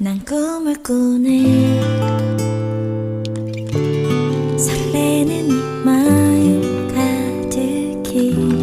난 꿈을 꾸네. 설레는 마음 가득히.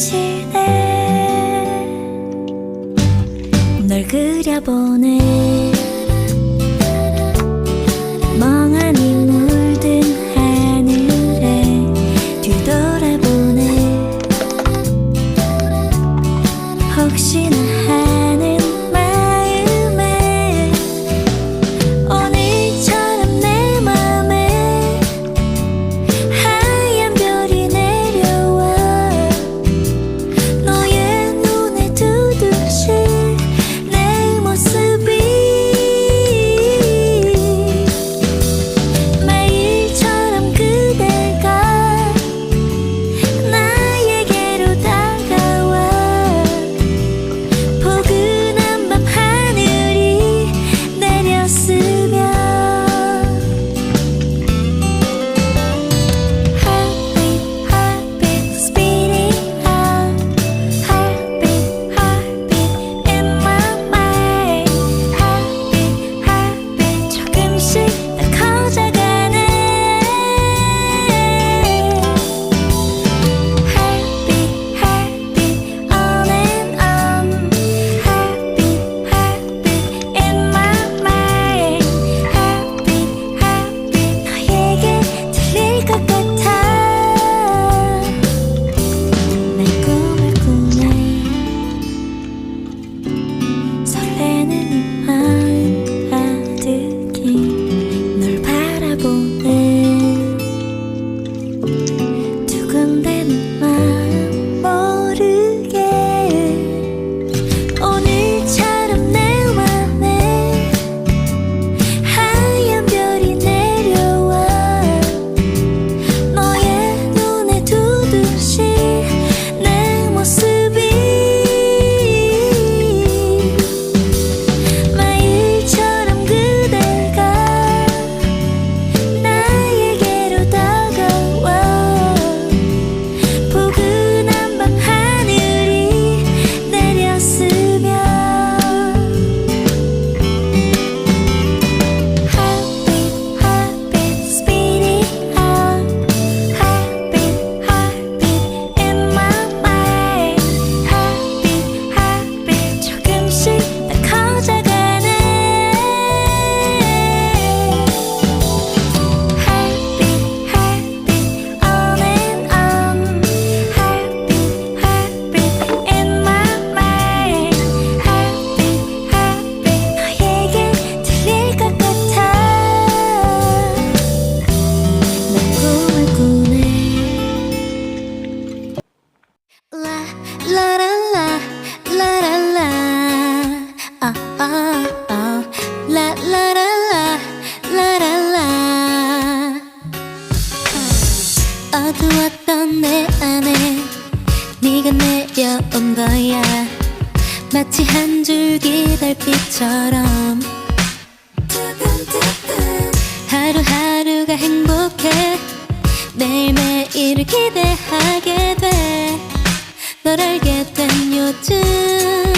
지내. 널 그려보네 어두웠던 내 안에 네가 내려온 거야. 마치 한 줄기 달빛처럼. 하루하루가 행복해. 매일매일을 기대하게 돼 널 알게 된 요즘.